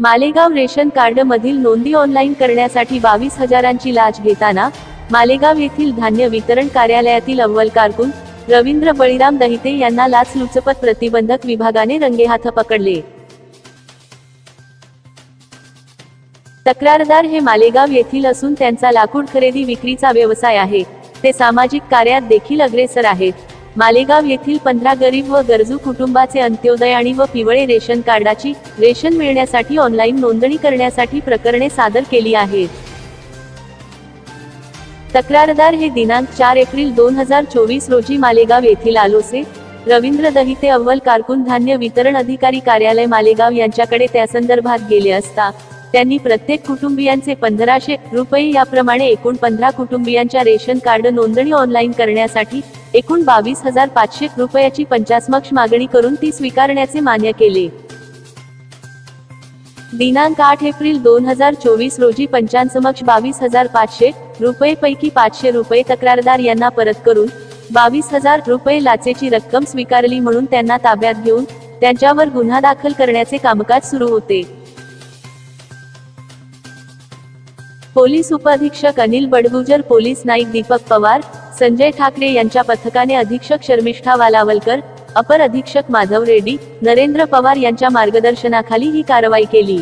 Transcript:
Malegaon ration card मधील नोंदी online करण्यासाठी बावीस हजारांची लाच घेताना मालेगाव येथील धान्य वितरण कार्यालयातील अव्वल कारकून रवींद्र बळीराम दहिते यांना लाचलुचपत प्रतिबंधक विभागाने रंगेहाथ पकडले. तक्रारदार हे मालेगाव येथील असून त्यांचा लाकूड खरेदी विक्रीचा व्यवसाय आहे. ते सामाजिक कार्यात देखील अग्रेसर आहेत. मालेगाव येथील पंधरा गरीब व गरजू कुटुंबाचे अंत्योदय आणि व पिवळे रेशन कार्डाची रेशन मिळण्यासाठी ऑनलाईन नोंदणी करण्यासाठी प्रकरणे सादर केली आहेत. तक्रारदार हे दिनांक चार एप्रिल दोन हजार चोवीस रोजी मालेगाव येथील आलोसे रवींद्र दहिते अव्वल कारकून धान्य वितरण अधिकारी कार्यालय मालेगाव यांच्याकडे त्या संदर्भात गेले असता त्यांनी प्रत्येक कुटुंबियांचे पंधराशे रुपये याप्रमाणे एकूण पंधरा कुटुंबियांच्या रेशन कार्ड नोंदणी ऑनलाईन करण्यासाठी एकूण बावीस हजार पाचशे रुपयाची पंचासमक्ष मागणी करून ती स्वीकारण्याचे मान्य केले. दिनांक आठ एप्रिल दोन हजार चोवीस रोजी पंचांसमक्ष बावीस हजार पाचशे रुपये पैकी पाचशे रुपये तक्रारदार यांना परत करून बावीस हजार रुपये लाचेची रक्कम स्वीकारली म्हणून त्यांना ताब्यात घेऊन त्यांच्यावर गुन्हा दाखल करण्याचे कामकाज सुरू होते. पोलीस उपअधीक्षक अनिल बडगुजर पोलीस नाईक दीपक पवार संजय ठाकरे यांच्या पथकाने अधीक्षक शर्मिष्ठा वालावलकर अपर अधीक्षक माधव रेड्डी नरेंद्र पवार यांच्या मार्गदर्शनाखाली ही कारवाई केली.